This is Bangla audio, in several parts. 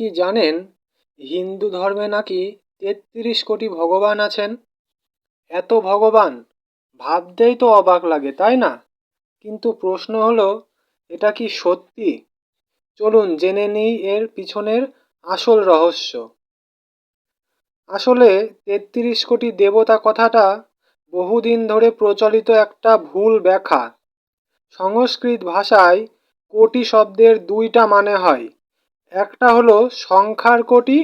কি জানেন? হিন্দু ধর্মে নাকি তেত্রিশ কোটি ভগবান আছেন? এত ভগবান? ভাবতেই তো অবাক লাগে, তাই না? কিন্তু প্রশ্ন হলো, এটা কি সত্যি? চলুন জেনে নিই এর পিছনের আসল রহস্য। আসলে তেত্রিশ কোটি দেবতা কথাটা বহুদিন ধরে প্রচলিত একটা ভুল ব্যাখ্যা। সংস্কৃত ভাষায় কোটি শব্দের দুইটা মানে হয়। একটা হলো সংখ্যার কোটি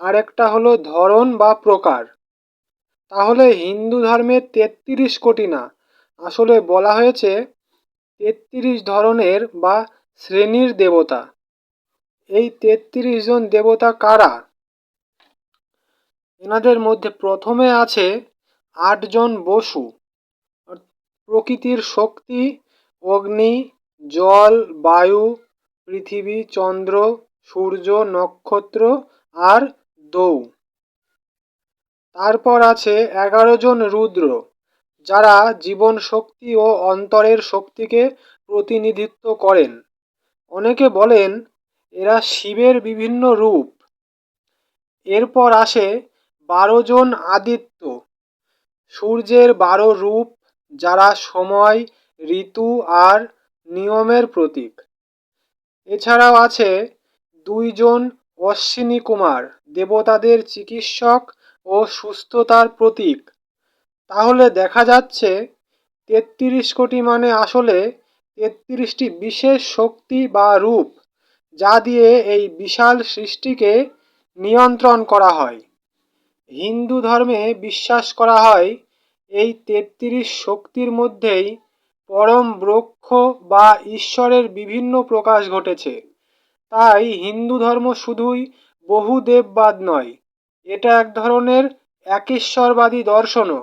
আর একটা হলো ধরন বা প্রকার। তাহলে হিন্দু ধর্মে তেত্রিশ কোটি না। আসলে বলা হয়েছে তেত্রিশ ধরনের বা শ্রেণির দেবতা। এই তেত্রিশ জন দেবতা কারা? এনাদের মধ্যে প্রথমে আছে আটজন বসু। প্রকৃতির শক্তি, অগ্নি, জল, বায়ু, পৃথিবী, চন্দ্র সূর্য, নক্ষত্র আর দৌ। তারপর আছে এগারো জন রুদ্র, যারা জীবন শক্তি ও অন্তরের শক্তিকে প্রতিনিধিত্ব করেন। অনেকে বলেন, এরা শিবের বিভিন্ন রূপ। এরপর আসে বারো জন আদিত্য। সূর্যের বারো রূপ, যারা সময়, ঋতু আর নিয়মের প্রতীক। এছাড়াও আছে দুইজন অশ্বিনী কুমার, দেবতাদের চিকিৎসক ও সুস্থতার প্রতীক। তাহলে দেখা যাচ্ছে তেত্রিশ কোটি মানে আসলে তেত্রিশটি বিশেষ শক্তি বা রূপ, যা দিয়ে এই বিশাল সৃষ্টিকে নিয়ন্ত্রণ করা হয়। হিন্দু ধর্মে বিশ্বাস করা হয় এই তেত্রিশ শক্তির মধ্যেই পরম ব্রক্ষ বা ঈশ্বরের বিভিন্ন প্রকাশ ঘটেছে। তাই হিন্দু ধর্ম শুধুই বহু দেববাদ নয়, এটা এক ধরনের একেশ্বরবাদী দর্শনও,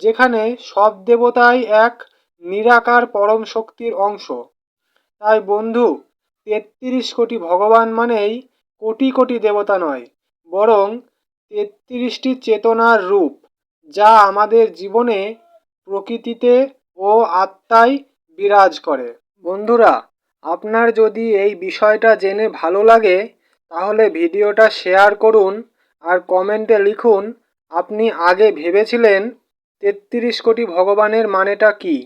যেখানে সব দেবতাই এক নিরাকার পরম শক্তির অংশ। তাই বন্ধু, তেত্রিশ কোটি ভগবান মানেই কোটি কোটি দেবতা নয়, বরং তেত্রিশটি চেতনার রূপ, যা আমাদের জীবনে প্রকৃতিতে ও আত্মায় বিরাজ করে। বন্ধুরা আপনার যদি এই বিষয়টা জেনে ভালো লাগে, তাহলে ভিডিওটা শেয়ার করুন আর কমেন্টে লিখুন, আপনি আগে ভেবেছিলেন তেত্রিশ কোটি ভগবানের মানেটা কী?